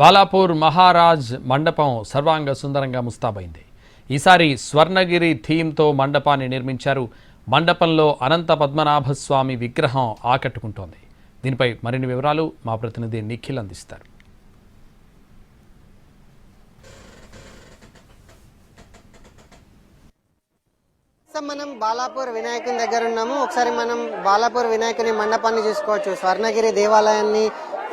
బాలాపూర్ మహారాజ్ మండపం సర్వాంగ సుందరంగా ముస్తాబైంది. ఈసారి స్వర్ణగిరి థీమ్తో మండపాన్ని నిర్మించారు. మండపంలో అనంత పద్మనాభ స్వామి విగ్రహం ఆకట్టుకుంటోంది. దీనిపై మరిన్ని వివరాలు మా ప్రతినిధి నిఖిల్ అందిస్తారు. మనం బాలాపూర్ వినాయకుని దగ్గర ఉన్నాము. ఒకసారి మనం బాలాపూర్ వినాయకుని మండపాన్ని చూసుకోవచ్చు. స్వర్ణగిరి దేవాలయాన్ని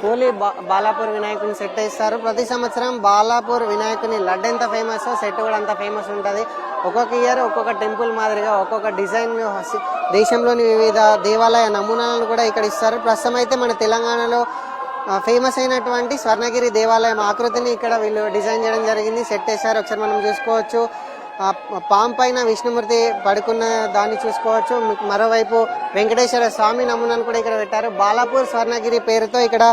కూలి బా- బాలాపూర్ వినాయకుని సెట్ వేస్తారు. ప్రతి సంవత్సరం బాలాపూర్ వినాయకుని లడ్డు ఎంత ఫేమస్ సెట్ కూడా అంత ఫేమస్ ఉంటుంది. ఒక్కొక్క ఇయర్ ఒక్కొక్క టెంపుల్ మాదిరిగా ఒక్కొక్క డిజైన్ దేశంలోని వివిధ దేవాలయ నమూనాలను కూడా ఇక్కడ ఇస్తారు. ప్రస్తుతం అయితే మన తెలంగాణలో ఫేమస్ అయినటువంటి స్వర్ణగిరి దేవాలయం ఆకృతిని ఇక్కడ వీళ్ళు డిజైన్ చేయడం జరిగింది. సెట్ వేశారు. ఒకసారి మనం చూసుకోవచ్చు. పాం పైన విష్ణుమూర్తి పడుకున్న దాన్ని చూసుకోవచ్చు. మరోవైపు వెంకటేశ్వర స్వామి నమూనాను కూడా ఇక్కడ పెట్టారు. బాలాపూర్ స్వర్ణగిరి పేరుతో ఇక్కడ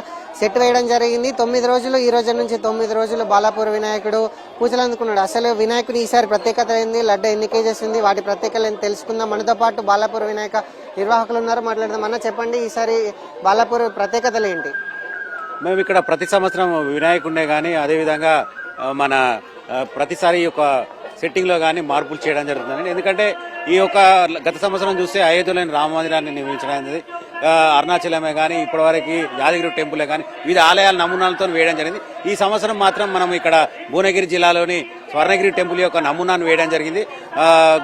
సెట్ వేయడం జరిగింది. తొమ్మిది రోజులు ఈ రోజు నుంచి తొమ్మిది రోజులు బాలాపూర్ వినాయకుడు పూజలు అందుకున్నాడు. అసలు వినాయకుడు ఈసారి ప్రత్యేకత ఏంది? లడ్డు ఎన్ని కేజెస్ ఉంది? వాటి ప్రత్యేకతలు ఏంటి తెలుసుకుందాం. మనతో పాటు బాలాపూర్ వినాయక నిర్వాహకులు ఉన్నారు. మాట్లాడదాం అన్న చెప్పండి. ఈసారి బాలాపూర్ ప్రత్యేకతలు ఏంటి? మేము ఇక్కడ ప్రతి సంవత్సరం వినాయకుడినే కానీ అదేవిధంగా మన ప్రతిసారి యొక్క సెట్టింగ్లో కానీ మార్పులు చేయడం జరుగుతుందండి. ఎందుకంటే ఈ యొక్క గత సంవత్సరం చూస్తే అయోధ్యలోని రామ మందిరాన్ని నిర్మించడం అనేది అరుణాచలమే కానీ ఇప్పటివరకు యాదగిరి టెంపులే కానీ వివిధ ఆలయాల నమూనాలతో వేయడం జరిగింది. ఈ సంవత్సరం మాత్రం మనం ఇక్కడ భువనగిరి జిల్లాలోని స్వర్ణగిరి టెంపుల్ యొక్క నమూనాను వేయడం జరిగింది.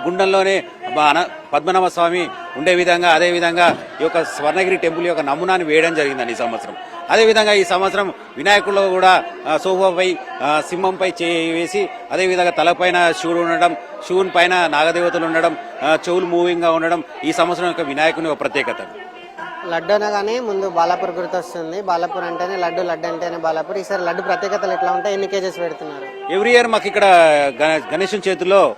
గుండంలోనే పద్మనాభ స్వామి ఉండే విధంగా అదేవిధంగా ఈ యొక్క స్వర్ణగిరి టెంపుల్ యొక్క నమూనాను వేయడం జరిగిందండి ఈ సంవత్సరం. అదేవిధంగా ఈ సంవత్సరం వినాయకుడు కూడా సోఫాపై సింహంపై చేయి వేసి అదేవిధంగా తలపైన శివుడు ఉండడం శివుని పైన నాగదేవతలు ఉండడం చెవులు మూవింగ్గా ఉండడం ఈ సంవత్సరం యొక్క వినాయకుని ఒక ప్రత్యేకత. లడ్డు అనగానే ముందు బాలాపూర్ గుర్తొస్తుంది. బాలాపూర్ అంటేనే లడ్డు లడ్డు అంటేనే బాలాపూర్. ఈసారి లడ్డు ప్రత్యేకతలు ఎట్లా ఉంటాయి? ఎన్ని కేజెస్ పెడుతున్నారు? ఎవ్రీ ఇయర్ మాకు ఇక్కడ గణ- గణేశుని చేతుల్లో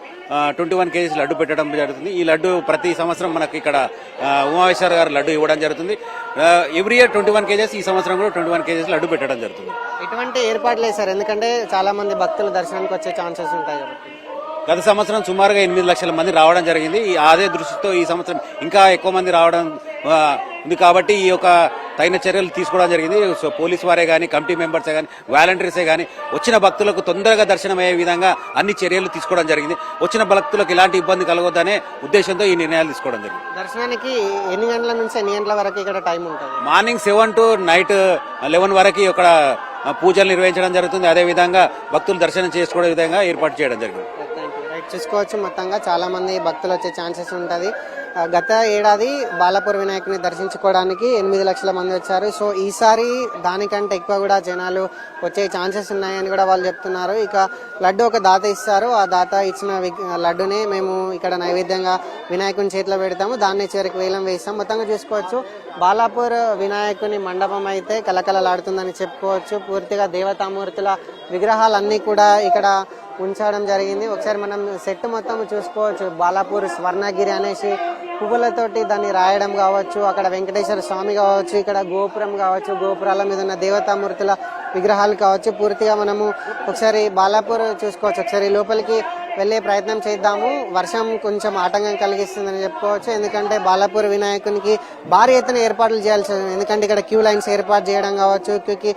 ట్వంటీ వన్ కేజీస్ లడ్డు పెట్టడం జరుగుతుంది. ఈ లడ్డు ప్రతి సంవత్సరం మనకి ఇక్కడ ఉమావేశ్వర్ గారు లడ్డు ఇవ్వడం జరుగుతుంది. Every year twenty one KGs ఈ సంవత్సరం కూడా ట్వంటీ వన్ కేజీస్ లడ్డు పెట్టడం జరుగుతుంది. ఎటువంటి ఏర్పాట్లు వేశారు ఎందుకంటే చాలా మంది భక్తులు దర్శనానికి వచ్చే ఛాన్సెస్ ఉంటాయి కాబట్టి. గత సంవత్సరం సుమారుగా ఎనిమిది లక్షల మంది రావడం జరిగింది. ఈ అదే దృష్టితో ఈ సంవత్సరం ఇంకా ఎక్కువ మంది రావడం ఉంది కాబట్టి ఈ యొక్క తగిన చర్యలు తీసుకోవడం జరిగింది. సో పోలీస్ వారే కానీ కమిటీ మెంబర్సే కానీ వాలంటీర్సే కానీ వచ్చిన భక్తులకు తొందరగా దర్శనం అయ్యే విధంగా అన్ని చర్యలు తీసుకోవడం జరిగింది. వచ్చిన భక్తులకు ఎలాంటి ఇబ్బంది కలగొద్దనే ఉద్దేశంతో ఈ నిర్ణయాలు తీసుకోవడం జరిగింది. దర్శనానికి ఎన్ని గంటల నుంచి ఎన్ని గంటల వరకు ఇక్కడ టైం ఉంటుంది? Morning seven to night eleven వరకు ఇక్కడ పూజలు నిర్వహించడం జరుగుతుంది. అదే విధంగా భక్తులు దర్శనం చేసుకునే విధంగా ఏర్పాటు చేయడం జరిగింది. చూసుకోవచ్చు. మొత్తంగా చాలా మంది భక్తులు వచ్చే ఛాన్సెస్ ఉంటుంది. గత ఏడాది బాలాపూర్ వినాయకుని దర్శించుకోవడానికి ఎనిమిది లక్షల మంది వచ్చారు. సో ఈసారి దానికంటే ఎక్కువ కూడా జనాలు వచ్చే ఛాన్సెస్ ఉన్నాయని కూడా వాళ్ళు చెప్తున్నారు. ఇక లడ్డు ఒక దాత ఇస్తారు. ఆ దాత ఇచ్చిన లడ్డునే మేము ఇక్కడ నైవేద్యంగా వినాయకుని చేతిలో పెడతాము. దాన్ని చివరికి వేలం వేస్తాం. మొత్తంగా చూసుకోవచ్చు. బాలాపూర్ వినాయకుని మండపం అయితే కలకలలాడుతుందని చెప్పుకోవచ్చు. పూర్తిగా దేవతామూర్తుల విగ్రహాలన్నీ కూడా ఇక్కడ ఉంచడం జరిగింది. ఒకసారి మనం సెట్ మొత్తం చూసుకోవచ్చు. బాలాపూర్ స్వర్ణగిరి అనేసి పువ్వులతోటి దాన్ని రాయడం కావచ్చు అక్కడ వెంకటేశ్వర స్వామి కావచ్చు ఇక్కడ గోపురం కావచ్చు గోపురాల మీద ఉన్న దేవతామూర్తుల విగ్రహాలు కావచ్చు. పూర్తిగా మనము ఒకసారి బాలాపూర్ చూసుకోవచ్చు. ఒకసారి లోపలికి వెళ్ళే ప్రయత్నం చేద్దాము. వర్షం కొంచెం ఆటంకం కలిగిస్తుందని చెప్పుకోవచ్చు. ఎందుకంటే బాలాపూర్ వినాయకునికి భారీ ఎత్తున ఏర్పాట్లు చేయాల్సి ఉంది ఎందుకంటే ఇక్కడ క్యూ లైన్స్ ఏర్పాటు చేయడం కావచ్చు క్యూకి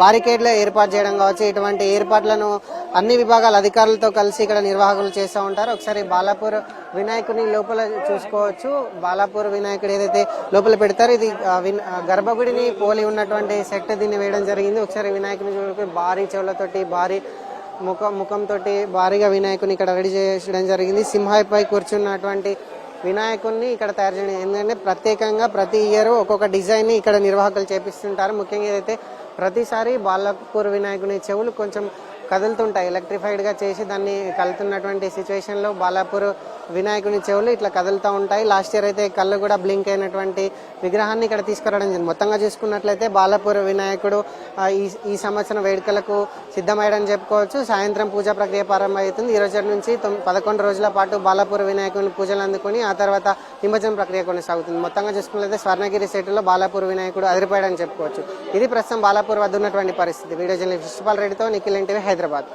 బారికేడ్లు ఏర్పాటు చేయడం కావచ్చు ఇటువంటి ఏర్పాట్లను అన్ని విభాగాల అధికారులతో కలిసి ఇక్కడ నిర్వాహకులు చేస్తూ ఉంటారు. ఒకసారి బాలాపూర్ వినాయకుని లోపల చూసుకోవచ్చు. బాలాపూర్ వినాయకుడు ఏదైతే లోపల పెడతారో ఇది గర్భగుడిని పోలి ఉన్నటువంటి సెట్ దీన్ని వేయడం జరిగింది. ఒకసారి వినాయకుని చూడకు భారీ చెవులతోటి భారీ ముఖం ముఖంతో భారీగా వినాయకుని ఇక్కడ రెడీ చేయడం జరిగింది. సింహాయిపై కూర్చున్నటువంటి వినాయకుడిని ఇక్కడ తయారు చేయడం ఎందుకంటే ప్రత్యేకంగా ప్రతి ఇయర్ ఒక్కొక్క డిజైన్ని ఇక్కడ నిర్వాహకులు చేపిస్తుంటారు. ముఖ్యంగా ఏదైతే ప్రతిసారి బాలపూర్ వినాయకుని చెవులు కొంచెం కదులుతుంటాయి. ఎలక్ట్రిఫైడ్గా చేసి దాన్ని కలుతున్నటువంటి సిచ్యువేషన్లో బాలాపూర్ వినాయకుని చెవులు ఇట్లా కదులుతూ ఉంటాయి. లాస్ట్ ఇయర్ అయితే కళ్ళు కూడా బ్లింక్ అయినటువంటి విగ్రహాన్ని ఇక్కడ తీసుకురావడం జరిగింది. మొత్తంగా చూసుకున్నట్లయితే బాలాపూర్ వినాయకుడు ఈ ఈ సంవత్సరం వేడుకలకు సిద్ధమయ్యడని చెప్పుకోవచ్చు. సాయంత్రం పూజా ప్రక్రియ ప్రారంభమవుతుంది. ఈ రోజు నుంచి పదకొండు రోజుల పాటు బాలాపూర్ వినాయకుని పూజలు అందుకుని ఆ తర్వాత నిమజ్జనం ప్రక్రియ కొనసాగుతుంది. మొత్తంగా చూసుకున్నట్లయితే స్వర్ణగిరి సెట్లో బాలాపూర్ వినాయకుడు అదిరిపోయాడని చెప్పుకోవచ్చు. ఇది ప్రస్తుతం బాలాపూర్ వద్ద ఉన్నటువంటి పరిస్థితి. వీడియో జర్నలిస్ట్ పుష్పాల్ రెడ్డితో నిఖిల్ ఎన్టీవీ హైదరాబాద్.